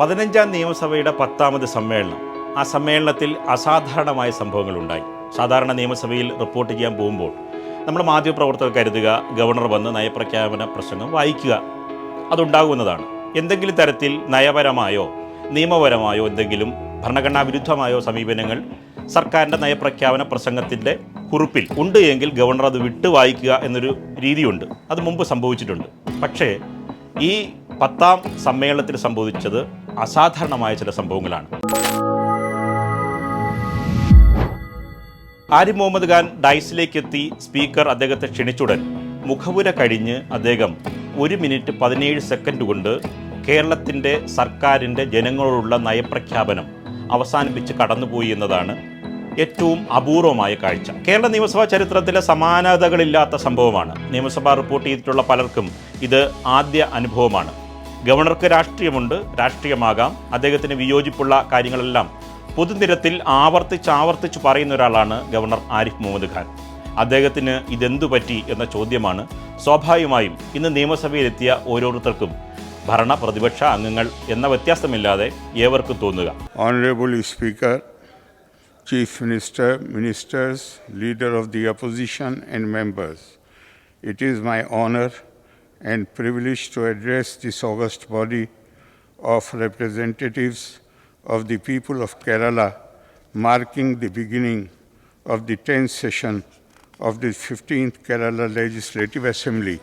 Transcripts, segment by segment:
പതിനഞ്ചാം നിയമസഭയുടെ പത്താമത് സമ്മേളനം. ആ സമ്മേളനത്തിൽ അസാധാരണമായ സംഭവങ്ങൾ ഉണ്ടായി സാധാരണ നിയമസഭയിൽ റിപ്പോർട്ട് ചെയ്യാൻ പോകുമ്പോൾ നമ്മൾ മാധ്യമപ്രവർത്തകർ കരുതുക ഗവർണർ വന്ന് നയപ്രഖ്യാപന പ്രസംഗം വായിക്കുക. അതുണ്ടാകുന്നതാണ്. എന്തെങ്കിലും തരത്തിൽ നയപരമായോ നിയമപരമായോ എന്തെങ്കിലും ഭരണഘടനാ വിരുദ്ധമായോ സമീപനങ്ങൾ സർക്കാരിന്റെ നയപ്രഖ്യാപന പ്രസംഗത്തിന്റെ കുറിപ്പിൽ ഉണ്ട് എങ്കിൽ ഗവർണർ അത് വിട്ട് വായിക്കുക എന്നൊരു രീതിയുണ്ട്. അത് മുമ്പ് സംഭവിച്ചിട്ടുണ്ട്. പക്ഷേ ഈ പത്താം സമ്മേളനത്തിൽ സംഭവിച്ചത് അസാധാരണമായ ചില സംഭവങ്ങളാണ്. ആരിഫ് മുഹമ്മദ് ഖാൻ ഡൈസിലേക്ക് എത്തി സ്പീക്കർ അദ്ദേഹത്തെ ക്ഷണിച്ചുടൻ മുഖപുര കഴിഞ്ഞ് അദ്ദേഹം ഒരു മിനിറ്റ് പതിനേഴ് സെക്കൻഡ് കൊണ്ട് കേരളത്തിന്റെ സർക്കാരിന്റെ ജനങ്ങളോടുള്ള നയപ്രഖ്യാപനം അവസാനിപ്പിച്ച് കടന്നുപോയി എന്നതാണ് ഏറ്റവും അപൂർവമായ കാഴ്ച. കേരള നിയമസഭാ ചരിത്രത്തിലെ സമാനതകളില്ലാത്ത സംഭവമാണ്. നിയമസഭ റിപ്പോർട്ട് ചെയ്തിട്ടുള്ള പലർക്കും ഇത് ആദ്യ അനുഭവമാണ്. ഗവർണർക്ക് രാഷ്ട്രീയമുണ്ട് രാഷ്ട്രീയമാകാം. അദ്ദേഹത്തിന് വിയോജിപ്പുള്ള കാര്യങ്ങളെല്ലാം പൊതുനിരത്തിൽ ആവർത്തിച്ച് ആവർത്തിച്ച് പറയുന്ന ഒരാളാണ് ഗവർണർ ആരിഫ് മുഹമ്മദ് ഖാൻ. അദ്ദേഹത്തിന് ഇതെന്തു പറ്റി എന്ന ചോദ്യമാണ് സ്വാഭാവികമായും ഇന്ന് നിയമസഭയിലെത്തിയ ഓരോരുത്തർക്കും ഭരണ പ്രതിപക്ഷ അംഗങ്ങൾ എന്ന വ്യത്യാസമില്ലാതെ ഏവർക്കും തോന്നുക. Honourable speaker chief minister ministers leader of the opposition and members it is my honor and privilege to address this august body of representatives of the people of Kerala, marking the beginning of the 10th session of the 15th Kerala Legislative Assembly.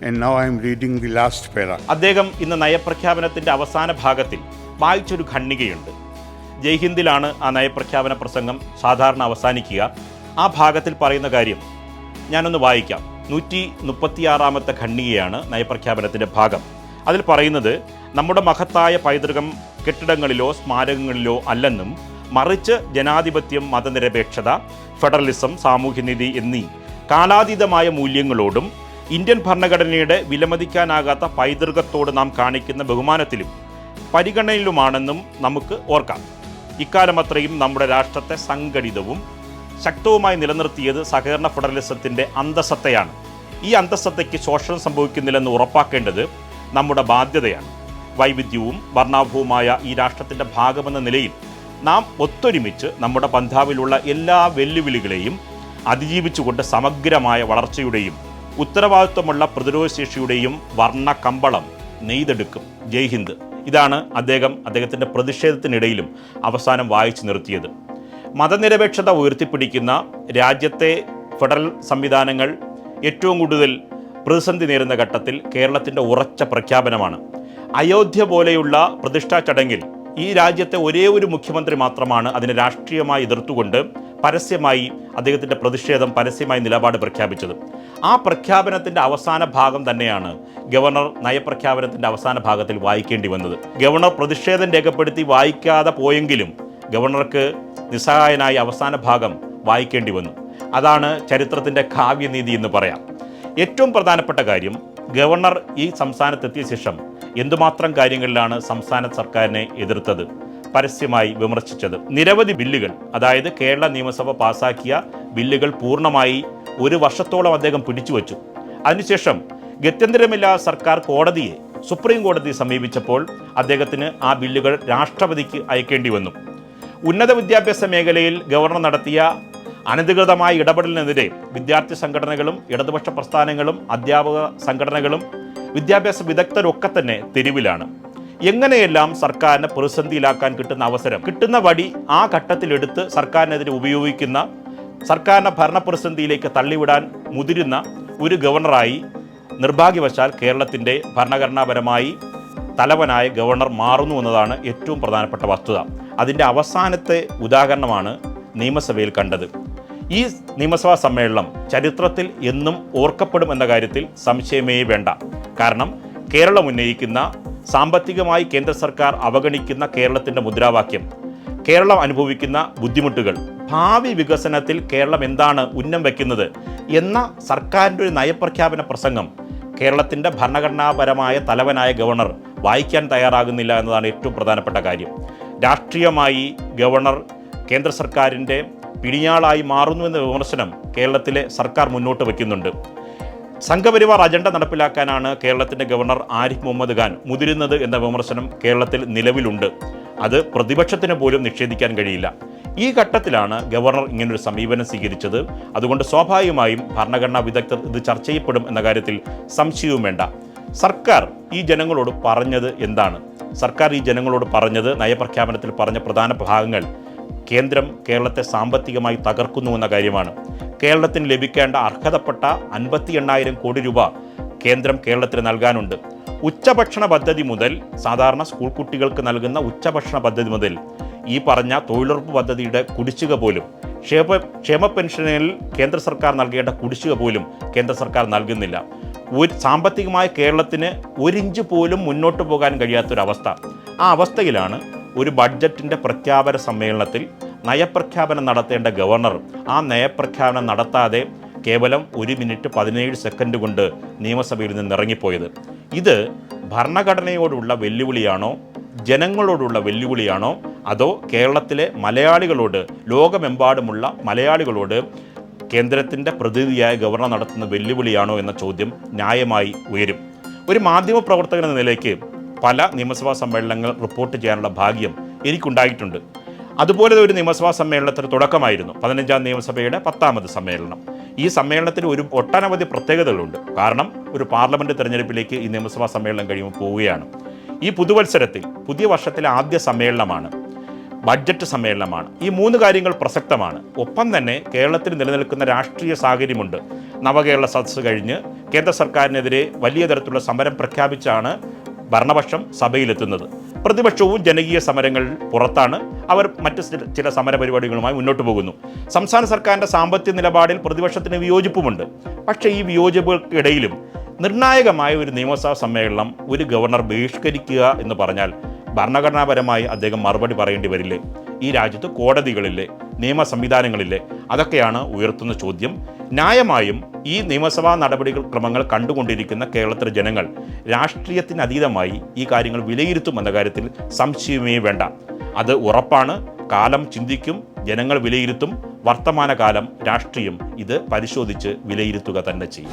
And now I am reading the last para. അദ്ദേഹം ഇന്ന് നയപ്രഖ്യാപനത്തിന്റെ അവസാന ഭാഗത്തിൽ വായിച്ചൊരു ഖണ്ഡികയുണ്ട് ജയ്ഹിന്ദിലാണ് ആ നയപ്രഖ്യാപന പ്രസംഗം സാധാരണ അവസാനിക്കുക ആ ഭാഗത്തിൽ പറയുന്ന കാര്യം ഞാനൊന്ന് വായിക്കാം നൂറ്റി മുപ്പത്തിയാറാമത്തെ ഖണ്ഡികയാണ് നയപ്രഖ്യാപനത്തിന്റെ ഭാഗം. അതിൽ പറയുന്നത് നമ്മുടെ മഹത്തായ പൈതൃകം കെട്ടിടങ്ങളിലോ സ്മാരകങ്ങളിലോ അല്ലെന്നും മറിച്ച് ജനാധിപത്യം മതനിരപേക്ഷത ഫെഡറലിസം സാമൂഹ്യനീതി എന്നീ കാലാതീതമായ മൂല്യങ്ങളോടും ഇന്ത്യൻ ഭരണഘടനയുടെ വിലമതിക്കാനാകാത്ത പൈതൃകത്തോട് നാം കാണിക്കുന്ന ബഹുമാനത്തിലും പരിഗണനയിലുമാണെന്നും നമുക്ക് ഓർക്കാം. ഇക്കാലം അത്രയും നമ്മുടെ രാഷ്ട്രത്തെ സംഘടിതവും ശക്തവുമായി നിലനിർത്തിയത് സഹകരണ ഫെഡറലിസത്തിന്റെ അന്തസത്തയാണ്. ഈ അന്തസ്സത്തയ്ക്ക് ശോഷണം സംഭവിക്കുന്നില്ലെന്ന് ഉറപ്പാക്കേണ്ടത് നമ്മുടെ ബാധ്യതയാണ്. വൈവിധ്യവും വർണാഭവുമായ ഈ രാഷ്ട്രത്തിന്റെ ഭാഗമെന്ന നിലയിൽ നാം ഒത്തൊരുമിച്ച് നമ്മുടെ പന്ഥാവിലുള്ള എല്ലാ വെല്ലുവിളികളെയും അതിജീവിച്ചുകൊണ്ട് സമഗ്രമായ വളർച്ചയുടെയും ഉത്തരവാദിത്വമുള്ള പ്രതിരോധശേഷിയുടെയും വർണ കമ്പളം നെയ്തെടുക്കും. ജയ് ഹിന്ദ്. ഇതാണ് അദ്ദേഹം അദ്ദേഹത്തിന്റെ പ്രതിഷേധത്തിനിടയിലും അവസാനം വായിച്ചു നിർത്തിയത്. മതനിരപേക്ഷത ഉയർത്തിപ്പിടിക്കുന്ന രാജ്യത്തെ ഫെഡറൽ സംവിധാനങ്ങൾ ഏറ്റവും കൂടുതൽ പ്രതിസന്ധി നേരുന്ന ഘട്ടത്തിൽ കേരളത്തിന്റെ ഉറച്ച പ്രഖ്യാപനമാണ്. അയോധ്യ പോലെയുള്ള പ്രതിഷ്ഠാ ചടങ്ങിൽ ഈ രാജ്യത്തെ ഒരേ ഒരു മുഖ്യമന്ത്രി മാത്രമാണ് അതിനെ രാഷ്ട്രീയമായി എതിർത്തുകൊണ്ട് പരസ്യമായി അദ്ദേഹത്തിന്റെ പ്രതിഷേധം പരസ്യമായി നിലപാട് പ്രഖ്യാപിച്ചത്. ആ പ്രഖ്യാപനത്തിന്റെ അവസാന ഭാഗം തന്നെയാണ് ഗവർണർ നയപ്രഖ്യാപനത്തിന്റെ അവസാന ഭാഗത്തിൽ വായിക്കേണ്ടി വന്നത്. ഗവർണർ പ്രതിഷേധം രേഖപ്പെടുത്തി വായിക്കാതെ പോയെങ്കിലും ഗവർണർക്ക് നിസ്സഹായനായി അവസാന ഭാഗം വായിക്കേണ്ടി വന്നു. അതാണ് ചരിത്രത്തിന്റെ കാവ്യനീതി എന്ന് പറയാം. ഏറ്റവും പ്രധാനപ്പെട്ട കാര്യം ഗവർണർ ഈ സംസ്ഥാനത്തെത്തിയ ശേഷം എന്തുമാത്രം കാര്യങ്ങളിലാണ് സംസ്ഥാന സർക്കാരിനെ എതിർത്തത് പരസ്യമായി വിമർശിച്ചത്. നിരവധി ബില്ലുകൾ അതായത് കേരള നിയമസഭ പാസാക്കിയ ബില്ലുകൾ പൂർണമായി ഒരു വർഷത്തോളം അദ്ദേഹം പിടിച്ചുവച്ചു. അതിനുശേഷം ഗത്യന്തരമില്ലാ സർക്കാർ കോടതിയെ സുപ്രീം കോടതി സമീപിച്ചപ്പോൾ അദ്ദേഹത്തിന് ആ ബില്ലുകൾ രാഷ്ട്രപതിക്ക് അയക്കേണ്ടി വന്നു. ഉന്നത വിദ്യാഭ്യാസ മേഖലയിൽ ഗവർണർ നടത്തിയ അനധികൃതമായ ഇടപെടലിനെതിരെ വിദ്യാർത്ഥി സംഘടനകളും ഇടതുപക്ഷ പ്രസ്ഥാനങ്ങളും അധ്യാപക സംഘടനകളും വിദ്യാഭ്യാസ വിദഗ്ധരൊക്കെ തന്നെ തെരുവിലാണ്. എങ്ങനെയെല്ലാം സർക്കാരിനെ പ്രതിസന്ധിയിലാക്കാൻ കിട്ടുന്ന അവസരം കിട്ടുന്ന വടി ആ ഘട്ടത്തിലെടുത്ത് സർക്കാരിനെതിരെ ഉപയോഗിക്കുന്ന സർക്കാരിനെ ഭരണപ്രതിസന്ധിയിലേക്ക് തള്ളിവിടാൻ മുതിരുന്ന ഒരു ഗവർണറായി നിർഭാഗ്യവശാൽ കേരളത്തിന്റെ ഭരണഘടനാപരമായി തലവനായ ഗവർണർ മാറുന്നു എന്നതാണ് ഏറ്റവും പ്രധാനപ്പെട്ട വസ്തുത. അതിന്റെ അവസാനത്തെ ഉദാഹരണമാണ് നിയമസഭയിൽ കണ്ടത്. ഈ നിയമസഭാ സമ്മേളനം ചരിത്രത്തിൽ എന്നും ഓർക്കപ്പെടും എന്ന കാര്യത്തിൽ സംശയമേ വേണ്ട. കാരണം കേരളം ഉന്നയിക്കുന്ന സാമ്പത്തികമായി കേന്ദ്ര സർക്കാർ അവഗണിക്കുന്ന കേരളത്തിന്റെ മുദ്രാവാക്യം കേരളം അനുഭവിക്കുന്ന ബുദ്ധിമുട്ടുകൾ ഭാവി വികസനത്തിൽ കേരളം എന്താണ് ഉന്നം വയ്ക്കുന്നത് എന്ന സർക്കാരിന്റെ ഒരു നയപ്രഖ്യാപന പ്രസംഗം കേരളത്തിന്റെ ഭരണഘടനാപരമായ തലവനായ ഗവർണർ വായിക്കാൻ തയ്യാറാകുന്നില്ല എന്നതാണ് ഏറ്റവും പ്രധാനപ്പെട്ട കാര്യം. രാഷ്ട്രീയമായി ഗവർണർ കേന്ദ്ര സർക്കാരിന്റെ പിടിയാളായി മാറുന്നു എന്ന വിമർശനം കേരളത്തിലെ സർക്കാർ മുന്നോട്ട് വയ്ക്കുന്നുണ്ട്. സംഘപരിവാർ അജണ്ട നടപ്പിലാക്കാനാണ് കേരളത്തിന്റെ ഗവർണർ ആരിഫ് മുഹമ്മദ് ഖാൻ മുതിരുന്നത് എന്ന വിമർശനം കേരളത്തിൽ നിലവിലുണ്ട്. അത് പ്രതിപക്ഷത്തിന് പോലും നിഷേധിക്കാൻ കഴിയില്ല. ഈ ഘട്ടത്തിലാണ് ഗവർണർ ഇങ്ങനൊരു സമീപനം സ്വീകരിച്ചത്. അതുകൊണ്ട് സ്വാഭാവികമായും ഭരണഘടനാ വിദഗ്ധർ ഇത് ചർച്ച ചെയ്യപ്പെടും എന്ന കാര്യത്തിൽ സംശയവും വേണ്ട. സർക്കാർ ഈ ജനങ്ങളോട് പറഞ്ഞത് എന്താണ്? സർക്കാർ ഈ ജനങ്ങളോട് പറഞ്ഞത് നയപ്രഖ്യാപനത്തിൽ പറഞ്ഞ പ്രധാന ഭാഗങ്ങൾ കേന്ദ്രം കേരളത്തെ സാമ്പത്തികമായി തകർക്കുന്നു എന്ന കാര്യമാണ്. കേരളത്തിന് ലഭിക്കേണ്ട അർഹതപ്പെട്ട അൻപത്തി എണ്ണായിരം കോടി രൂപ കേന്ദ്രം കേരളത്തിന് നൽകാനുണ്ട്. ഉച്ചഭക്ഷണ പദ്ധതി മുതൽ സാധാരണ സ്കൂൾ കുട്ടികൾക്ക് നൽകുന്ന ഉച്ചഭക്ഷണ പദ്ധതി മുതൽ ഈ പറഞ്ഞ തൊഴിലുറപ്പ് പദ്ധതിയുടെ കുടിശ്ശിക പോലും ക്ഷേമ ക്ഷേമ പെൻഷനിൽ കേന്ദ്ര സർക്കാർ നൽകേണ്ട കുടിശ്ശിക പോലും കേന്ദ്ര സർക്കാർ നൽകുന്നില്ല. ഒരു സാമ്പത്തികമായ കേരളത്തിന് ഒരിഞ്ച് പോലും മുന്നോട്ട് പോകാൻ കഴിയാത്തൊരവസ്ഥ. ആ അവസ്ഥയിലാണ് ഒരു ബഡ്ജറ്റിന്റെ പ്രഖ്യാപന സമ്മേളനത്തിൽ നയപ്രഖ്യാപനം നടത്തേണ്ട ഗവർണർ ആ നയപ്രഖ്യാപനം നടത്താതെ കേവലം ഒരു മിനിറ്റ് പതിനേഴ് സെക്കൻഡ് കൊണ്ട് നിയമസഭയിൽ നിന്ന് ഇറങ്ങിപ്പോയത്. ഇത് ഭരണഘടനയോടുള്ള വെല്ലുവിളിയാണോ ജനങ്ങളോടുള്ള വെല്ലുവിളിയാണോ അതോ കേരളത്തിലെ മലയാളികളോട് ലോകമെമ്പാടുമുള്ള മലയാളികളോട് കേന്ദ്രത്തിന്റെ പ്രതിനിധിയായ ഗവർണർ നടത്തുന്ന വെല്ലുവിളിയാണോ എന്ന ചോദ്യം ന്യായമായി ഉയരും. ഒരു മാധ്യമ പ്രവർത്തകൻ എന്ന നിലയ്ക്ക് പല നിയമസഭാ സമ്മേളനങ്ങൾ റിപ്പോർട്ട് ചെയ്യാനുള്ള ഭാഗ്യം എനിക്കുണ്ടായിട്ടുണ്ട്. അതുപോലെ ഒരു നിയമസഭാ സമ്മേളനത്തിന് തുടക്കമായിരുന്നു പതിനഞ്ചാം നിയമസഭയുടെ പത്താമത് സമ്മേളനം. ഈ സമ്മേളനത്തിന് ഒരു ഒട്ടനവധി പ്രത്യേകതകളുണ്ട്. കാരണം ഒരു പാർലമെന്റ് തെരഞ്ഞെടുപ്പിലേക്ക് ഈ നിയമസഭാ സമ്മേളനം കഴിയുമ്പോൾ പോവുകയാണ്. ഈ പുതുവത്സരത്തിൽ പുതിയ വർഷത്തിലെ ആദ്യ സമ്മേളനമാണ്. ബഡ്ജറ്റ് സമ്മേളനമാണ്. ഈ മൂന്ന് കാര്യങ്ങൾ പ്രസക്തമാണ്. ഒപ്പം തന്നെ കേരളത്തിൽ നിലനിൽക്കുന്ന രാഷ്ട്രീയ സാഹചര്യമുണ്ട്. നവകേരള സദസ്സ് കഴിഞ്ഞ് കേന്ദ്ര സർക്കാരിനെതിരെ വലിയ തരത്തിലുള്ള സമരം പ്രഖ്യാപിച്ചാണ് ഭരണപക്ഷം സഭയിലെത്തുന്നത്. പ്രതിപക്ഷവും ജനകീയ സമരങ്ങൾ പുറത്താണ്. അവർ മറ്റ് ചില- സമരപരിപാടികളുമായി സമര പരിപാടികളുമായി മുന്നോട്ട് പോകുന്നു. സംസ്ഥാന സർക്കാരിന്റെ സാമ്പത്തിക നിലപാടിൽ പ്രതിപക്ഷത്തിന് വിയോജിപ്പുമുണ്ട്. പക്ഷേ ഈ വിയോജിപ്പുകൾക്കിടയിലും നിർണായകമായ ഒരു നിയമസഭാ സമ്മേളനം ഒരു ഗവർണർ ബഹിഷ്കരിക്കുക എന്ന് പറഞ്ഞാൽ ഭരണഘടനാപരമായി അദ്ദേഹം മറുപടി പറയേണ്ടി വരില്ലേ? ഈ രാജ്യത്ത് കോടതികളില്ലേ? നിയമ സംവിധാനങ്ങളില്ലേ അതൊക്കെയാണ് ഉയർത്തുന്ന ചോദ്യം. ന്യായമായും ഈ നിയമസഭാ നടപടികൾ ക്രമങ്ങൾ കണ്ടുകൊണ്ടിരിക്കുന്ന കേരളത്തിലെ ജനങ്ങൾ രാഷ്ട്രീയത്തിനതീതമായി ഈ കാര്യങ്ങൾ വിലയിരുത്തുമെന്ന കാര്യത്തിൽ സംശയമേ വേണ്ട. അത് ഉറപ്പാണ്. കാലം ചിന്തിക്കും. ജനങ്ങൾ വിലയിരുത്തും. വർത്തമാനകാലം രാഷ്ട്രീയം ഇത് പരിശോധിച്ച് വിലയിരുത്തുക തന്നെ ചെയ്യും.